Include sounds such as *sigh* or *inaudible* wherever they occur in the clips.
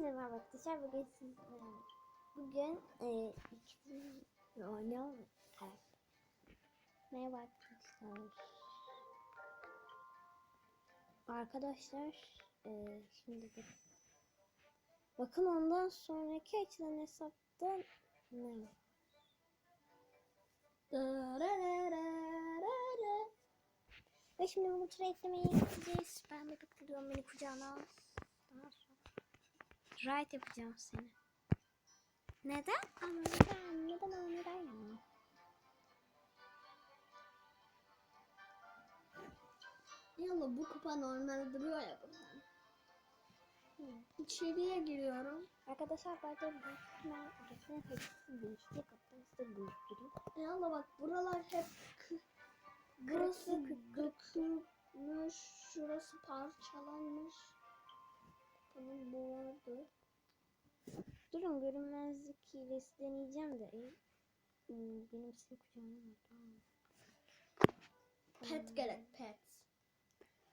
Hepinize merhaba arkadaşlar. Bugün sizlerle bugün e, ikisi Yo, ne oldu? Evet. Merhaba arkadaşlar. Arkadaşlar e, şimdi bir bakın ondan sonraki açılan hesapta ne var? Ve şimdi bunu tura eklemeye gideceğiz. Ben bebek diyorum beni kucağına al. Daha sonra Right yapacağım seni. Neden? Ama neden? Neden ama neden ya? Yalla bu kupa normal duruyor ya buradan. İçeriye giriyorum. Arkadaşlar de büyük ihtimal orasının hepsi değişti. Kaptan size göstereyim. Yalla bak buralar hep burası dökülmüş, şurası parçalanmış. Tamam bu vardı. Durun görünmezlik hilesi deneyeceğim de. hmm, Benim size kucağıma var. Pet gerek pet.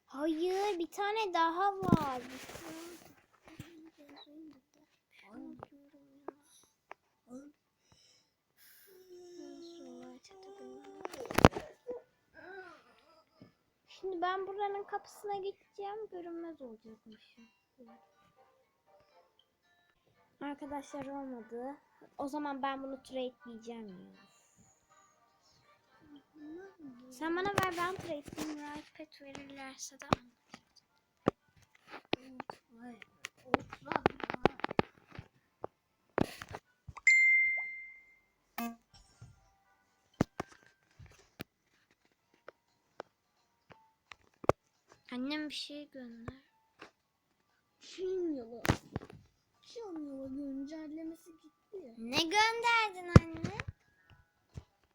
Hayır bir tane daha var. Şimdi ben buranın kapısına gideceğim. Görünmez olacakmışım. Arkadaşlar olmadı. O zaman ben bunu trade'leyeceğim ya. Sen bana ver ben trade'leyeyim. Right pet verirlerse de. Annem bir şey gönder. Çin yolu. Çin yolu güncellemesi gitti. Ne gönderdin anne?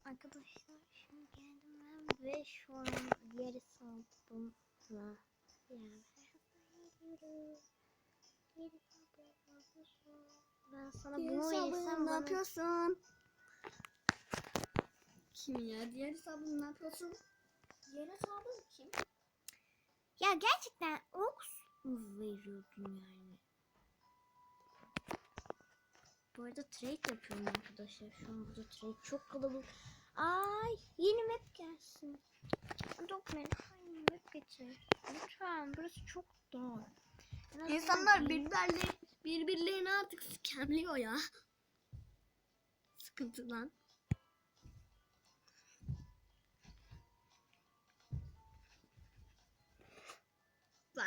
Arkadaşlar şimdi geldim ben ve şu an diğer hesabımla yani ben sana Diğer bunu versem ne yapıyorsun? Kim ya? Diğer hesabını ne yapıyorsun? Diğer hesabın kim? ya gerçekten ox mu veriyordun yani? Bu arada trade yapıyorum arkadaşlar. Şu an burada trade çok kalabalık. Ay yeni map gelsin. Dogman yeni map getir. Lütfen burası çok azından İnsanlar bir- birbirlerini, artık scamliyor ya. Sıkıntı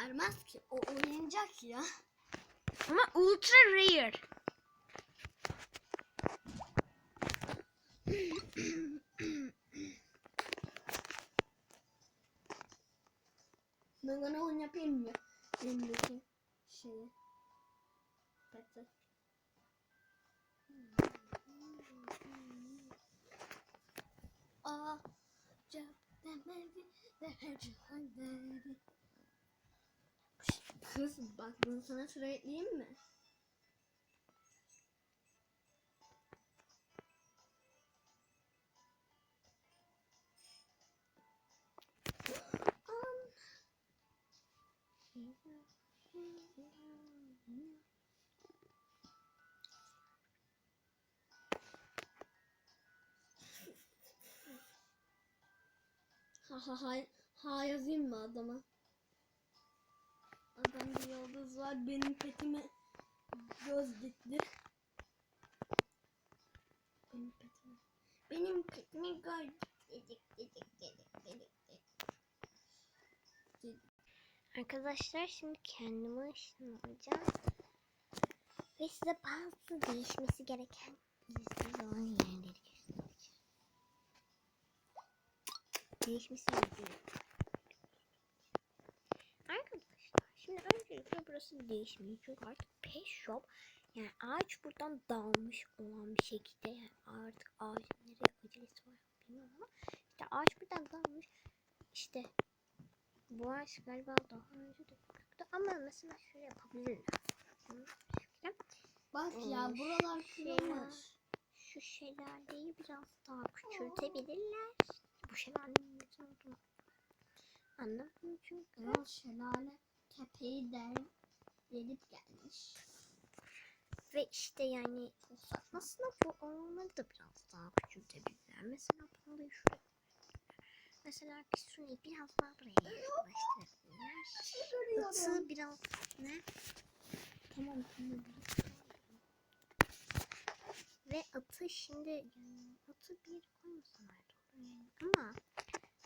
Vermez ki. O oynayacak ya. Ama ultra rare. Ben ona oyun yapayım mı? Elimdeki şeyi. Peki. Aa, demedi de cehennemdi. Kız bak bunu sana söyleyeyim mi? Ha ha ha, yazayım mı adama? Adam bir yıldız var benim petime göz dikti. Benim petime. Benim petime göz dedik. Arkadaşlar şimdi kendime ışınlanacağım. Ve size bazı değişmesi gereken gizli olan yerleri göstereceğim. Değişmesi gerekiyor. Arkadaşlar öncelikle burası değişmiyor. Çünkü artık pet shop yani ağaç buradan dağılmış olan bir şekilde yani artık ağacın nereye acelesi var bilmiyorum ama işte ağaç buradan dağılmış. İşte bu ağaç galiba daha önce de büyüktü ama mesela şöyle şöyle. Bak Ee, ya buralar kırılmış. Şu şelaleyi biraz daha küçültebilirler. Bu şelalenin ne olduğunu anlamadım çünkü. Ya şelale tepeyi der delip gelmiş. Ve işte yani aslında bu oyunları da biraz daha küçültebilirler. Mesela Panda'yı şuraya. Mesela Kisune'yi biraz daha buraya yaklaştırabilirler. Atı biraz ne? Tamam tamam. Ve atı şimdi yani atı bir olur yani. Ama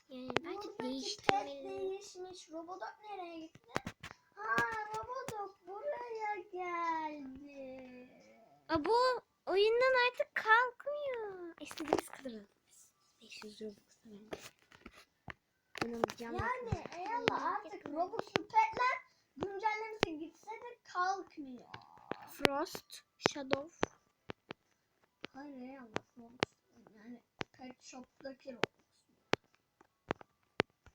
yani bence değiştirmeli. değişmiş. Robodok nereye gitti? Ha Robodok buraya geldi. Aa, bu oyundan artık kalkmıyor. İstediğimiz kadar alırız. 500 Robux'a bence. Yani eğer artık Robux'lu petler güncellemesi gitse de kalkmıyor. Frost, Shadow. Hayır eğer Robux yani pet shop'taki Robux.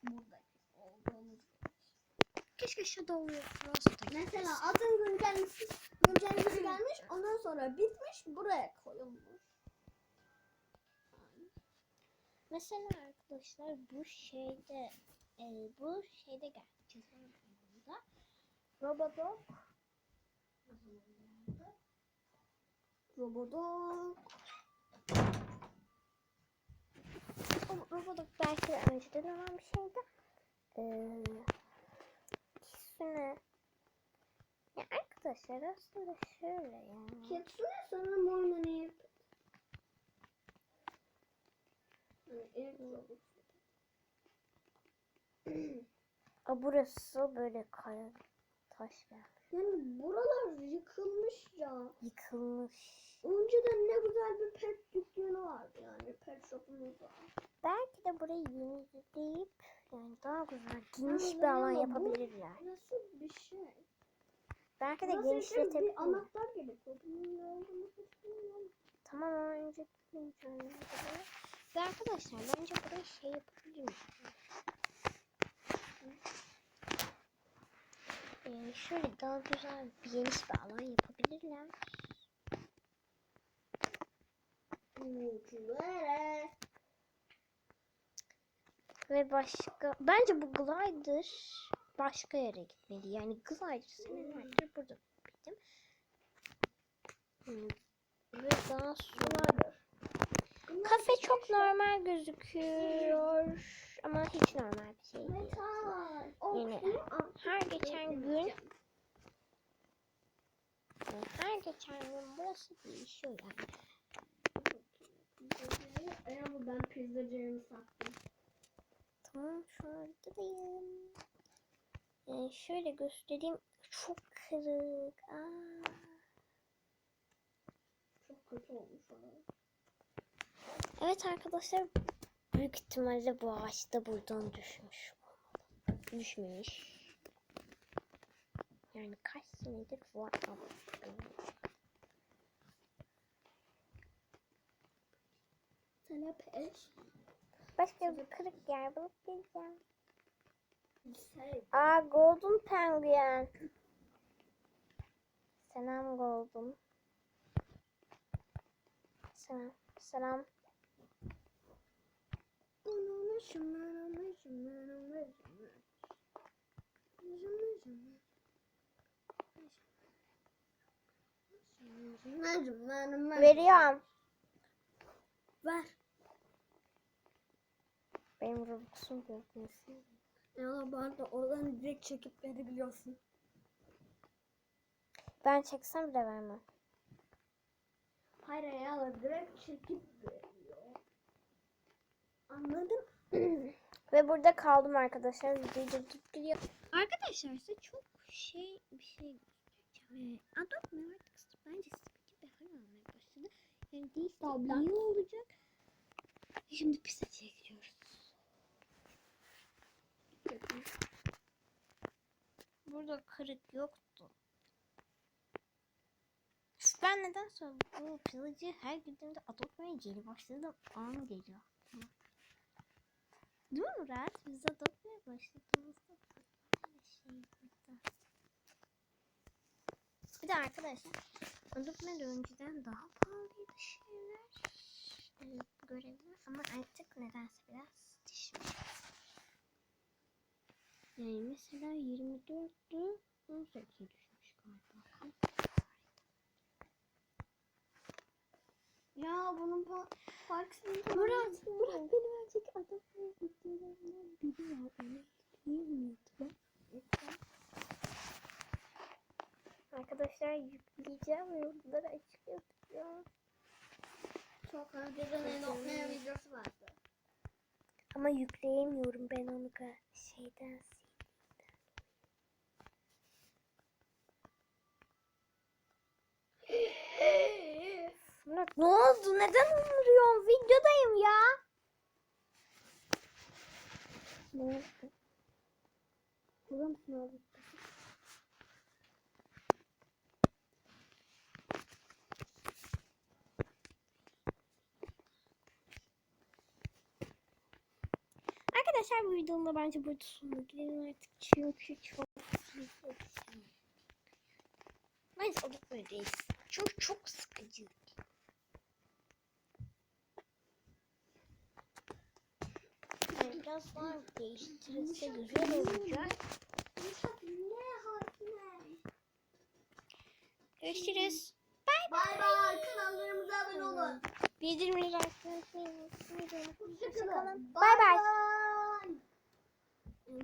Buradaki Robux. Keşke Shadow ve Frost da Mesela adın güncellemesi, güncellemesi gelmiş ondan sonra bitmiş buraya koyulmuş. Mesela arkadaşlar bu şeyde e, bu şeyde geldi. Robodok. o Robodog belki de önceden olan bir şeydi. Ee, Kitsune. Ya arkadaşlar aslında şöyle yani. Oynanıyor. Yani ilk Robux. Aa, burası böyle kaya taş gelmiş. Yani buralar yıkılmış ya. Yıkılmış. Önceden ne güzel bir pet dükkanı vardı yani pet shop'umuz var. Belki de burayı yenileyip yani daha güzel geniş bir alan yapabilirler. Nasıl bir şey? Belki de için bir anahtar gerekiyor. Tamam ama önce güncelleme Ve arkadaşlar bence burayı şey yapabiliriz. Ee, şöyle daha güzel bir geniş bir alan yapabilirler. Ve başka bence bu glider başka yere gitmeli. Yani glider burada bildim. Hmm. Ve daha sonra kafe çok normal gözüküyor ama hiç normal bir şey değil. Yine her geçen gün yani her geçen gün burası değişiyor yani. Ama ben pizzacıyımı sattım. Tamam şuradayım. Yani şöyle göstereyim. Çok kırık. Aa. Çok kötü olmuş orası. Evet arkadaşlar büyük ihtimalle bu ağaç da buradan düşmüş. Düşmemiş. Yani kaç senedir var ama. Sana peş. Başka bir kırık yer bulup geleceğim. Şey, Aa Golden Penguin. Selam Golden. Selam. Selam. Bunun şımara mı şımara mı şımara. Şımara şımara. Şımara şımara mı. Veriyorum. Ver. Benim Robux'um yok. Nasıl? Ya bana da oradan direkt çekip verebiliyorsun. Ben çeksem bile vermem. Hayır ya direkt çekip veriyor. Anladın? *clears throat* Ve burada kaldım arkadaşlar. Videoyu durdurup gidiyor. Arkadaşlar size çok şey bir şey göstereceğim. Ee, mi artık bence sıkıcı bir hal almaya başladı. Yani değilse Problem. iyi olacak. Şimdi pistacıya gidiyoruz. Burada kırık yoktu. Ben neden bu pizzacıya her gittiğimde Adobe'ye geri başladım. An geliyor. Değil mi Murat? Biz Adobe'ye başladığımızda şey burada. Bir de arkadaşlar Adobe'de önceden daha pahalıydı şeyler. Ee, görevler ama artık nedense biraz düşmüş. Yani mesela 24'tü 18'e düşmüş galiba. Bunun pa parkısını Murat, Murat benim önceki adamın videolarından biri var. Onu yükleyemiyordum. Arkadaşlar yükleyeceğim ve yorumlara açık yapacağım. Çok önceden en okmayan videosu vardı. Ama yükleyemiyorum ben onu şeyden Ne oldu? Neden umuruyorsun? Videodayım ya. Ne oldu? Burada mısın? Arkadaşlar bu videonun da bence burada sonuna gidelim artık çünkü çok. Neyse o da böyleyiz. Çünkü çok sıkıcı. Yani biraz daha değiştirirse güzel olacak. Yumuşak ne harfine? Görüşürüz. Bay bay kanallarımıza abone olun. Bildirimleri açmayı unutmayın. Hoşçakalın. Bay bay. bay.